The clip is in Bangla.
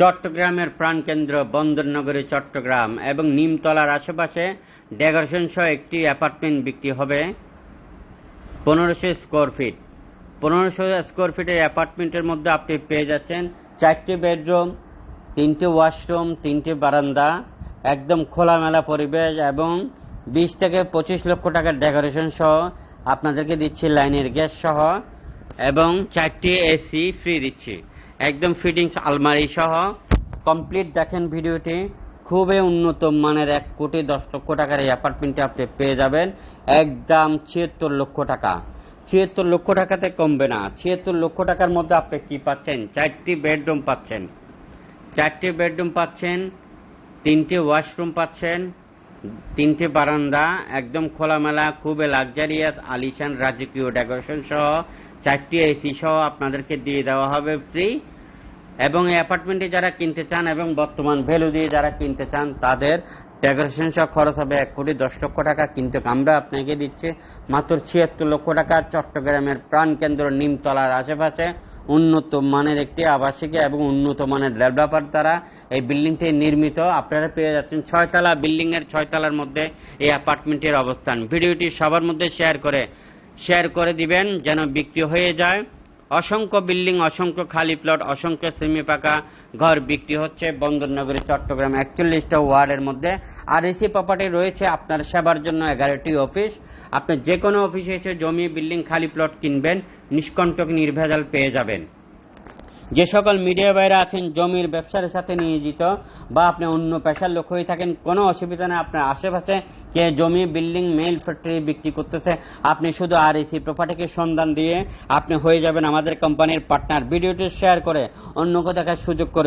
চট্টগ্রামের প্রাণকেন্দ্র বন্দরনগরী চট্টগ্রাম এবং নিমতলার আশেপাশে ডেকোরেশন সহ একটি অ্যাপার্টমেন্ট বিক্রি হবে। পনেরোশো স্কোয়ার ফিট। পনেরোশো স্কোয়ার ফিটের অ্যাপার্টমেন্টের মধ্যে আপনি পেয়ে যাচ্ছেন চারটি বেডরুম, তিনটি ওয়াশরুম, তিনটি বারান্দা, একদম খোলামেলা পরিবেশ এবং বিশ থেকে পঁচিশ লক্ষ টাকার ডেকোরেশন সহ আপনাদেরকে দিচ্ছি লাইনের গ্যাস সহ এবং চারটি এসি ফ্রি দিচ্ছি। একদম ফিটিংস আলমারি সহ। কমপ্লিট দেখেন ভিডিওটি। খুবই উন্নত মানের এক কোটি দশ লক্ষ টাকার এই অ্যাপার্টমেন্টটি আপনি পেয়ে যাবেন। একদম ছিয়াত্তর লক্ষ টাকা। ছিয়াত্তর লক্ষ টাকাতে কমবে না। ছিয়াত্তর লক্ষ টাকার মধ্যে আপনি কি পাচ্ছেন? চারটি বেডরুম পাচ্ছেন। চারটি বেডরুম পাচ্ছেন, তিনটি ওয়াশরুম পাচ্ছেন, তিনটি বারান্দা, একদম খোলামেলা, খুবই লাক্সারিয়াস আলিশান, রাজকীয় ডেকোরেশন সহ চারটি এসি সহ আপনাদেরকে দিয়ে দেওয়া হবে ফ্রি এবং অ্যাপার্টমেন্টে যারা কিনতে চান এবং বর্তমান ভ্যালু দিয়ে যারা কিনতে চান, তাদের ডেকোরেশন সহ খরচ হবে এক কোটি দশ লক্ষ টাকা। কিন্তু আমরা আপনাকে দিচ্ছি মাত্র ছিয়াত্তর লক্ষ টাকা। চট্টগ্রামের প্রাণকেন্দ্র নিমতলার আশেপাশে উন্নত মানের একটি আবাসিক এবং উন্নত মানের ডেভেলপার দ্বারা এই বিল্ডিংটি নির্মিত। আপনারা পেয়ে যাচ্ছেন ছয়তলা বিল্ডিং এর ছয়তলার মধ্যে এই অ্যাপার্টমেন্টের অবস্থান। ভিডিওটি সবার মধ্যে শেয়ার করে শেয়ার করে দিবেন যেন বিক্রি হয়ে যায় অসংখ্য বিল্ডিং অসংখ্য খালি প্লট অসংখ্য সেমি পাকা ঘর বিক্রি হচ্ছে বন্দরনগরী চট্টগ্রাম একচল্লিশটা ওয়ার্ডের মধ্যে আর এসি প্রপার্টি রয়েছে আপনার সেবার জন্য এগারোটি অফিস আপনি যে কোনো অফিসে এসে জমি বিল্ডিং খালি প্লট কিনবেন নিষ্কণ্টক নির্ভেজাল পেয়ে যাবেন যে সকল মিডিয়া ভাইরা আছেন, জমির ব্যবসার সাথে নিয়োজিত, বা আপনি অন্য পেশার লোক হয়ে থাকেন, কোনো অসুবিধা নেই, আপনার আশেপাশে কে জমি, বিল্ডিং, মেল, ফ্যাক্টরি বিক্রি করতেছে, আপনি শুধু আর এসি প্রপার্টিকে সন্ধান দিয়ে আপনি হয়ে যাবেন আমাদের কোম্পানির পার্টনার ভিডিওটি শেয়ার করে অন্যকে দেখার সুযোগ করে।